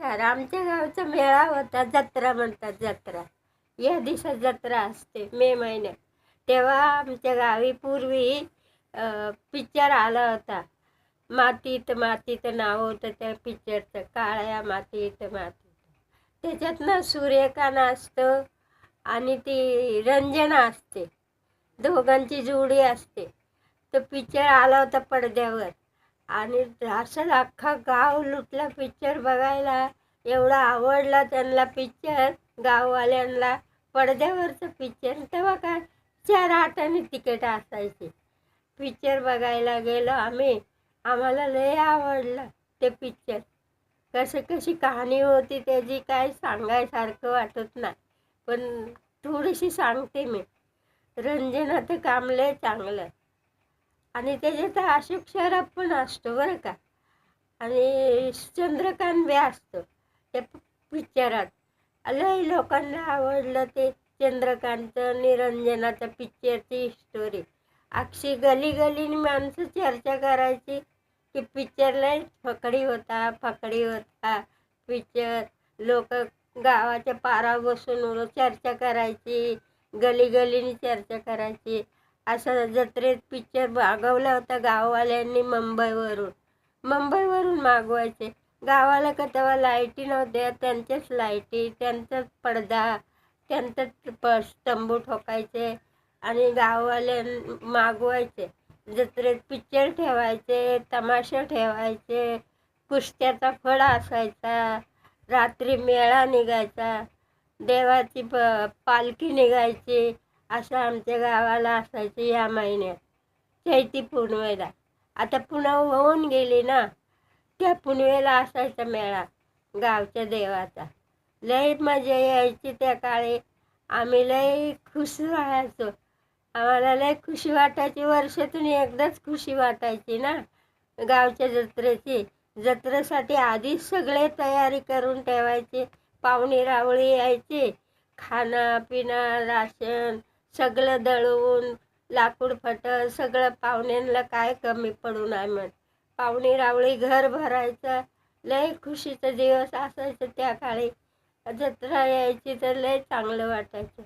नमस्कार आमच्या गावचा मेळा होता जत्रा म्हणतात जत्रा. या दिवसात जत्रा असते मे महिन्यात. तेव्हा आमच्या गावी पूर्वी पिक्चर आला होता. मातीत मातीत नाव होतं त्या पिक्चरचं काळ्या मातीत मातीत. त्याच्यातनं सूर्यकांत असतं आणि ती रंजना असते. दोघांची जोडी असते. तो पिक्चर आला होता पडद्यावर. आणि असं अख्खा गाव लुटला पिक्चर बघायला. एवढा आवडला त्यांना पिक्चर गाववाल्यांना पडद्यावरचं पिक्चर तेव्हा काय? चार आठाने तिकीट असायची. पिक्चर बघायला गेलो आम्ही. आम्हाला लय आवडलं ते पिक्चर कशी कशी कहाणी होती त्याची काय सांगायसारखं वाटत नाही. पण थोडीशी सांगते मी. रंजनाचं काम लय चांगलं. आणि त्याच्यात अशोक सराफ पण असतो बरं का. आणि चंद्रकांत बी असतो त्या पिक्चरात. लय लोकांना आवडलं ते चंद्रकांतचं निरंजनाचं पिक्चरची स्टोरी अक्षी गली गलीने माणसं चर्चा करायची की पिक्चरला फकडी होता फकडी होता पिक्चर लोक गावाच्या पारा बसून चर्चा करायची गली गलीने चर्चा करायची. असं जत्रेत पिक्चर मागवला होता गाववाल्यांनी मुंबईवरून. मुंबईवरून मागवायचे. गावाला का तेव्हा लाईटी नव्हत्या त्यांच्याच लाईटी त्यांचाच पडदा त्यांचाच प तंबू ठोकायचे आणि गाववाले मागवायचे. जत्रेत पिक्चर ठेवायचे तमाशा ठेवायचे कुस्त्याचा फळ असायचा रात्री मेळा निघायचा देवाची प पालखी निघायची असं आमच्या गावाला असायचं या महिन्यात. चैती पुनवेला. आता पुन्हा होऊन गेली ना त्या पुनवेला असायचा मेळा गावच्या देवाचा. लय मजा यायची त्या काळी. आम्ही लय खुश राहायचो. आम्हाला लय खुशी वाटायची. वर्षातून एकदाच खुशी वाटायची ना गावच्या जत्रेची. जत्रेसाठी आधीच सगळे तयारी करून ठेवायचे. पाहुणे रावळी यायचे. खाणं पिणं राशन सगळं दळवून लाकूड फटं सगळं पाहुण्यांना काय कमी पडून नाही म्हण पाहुणे रावळी घर भरायचं लय खुशीचा दिवस असायचं त्या काळी. जत्रा यायची तर लय चांगलं वाटायचं.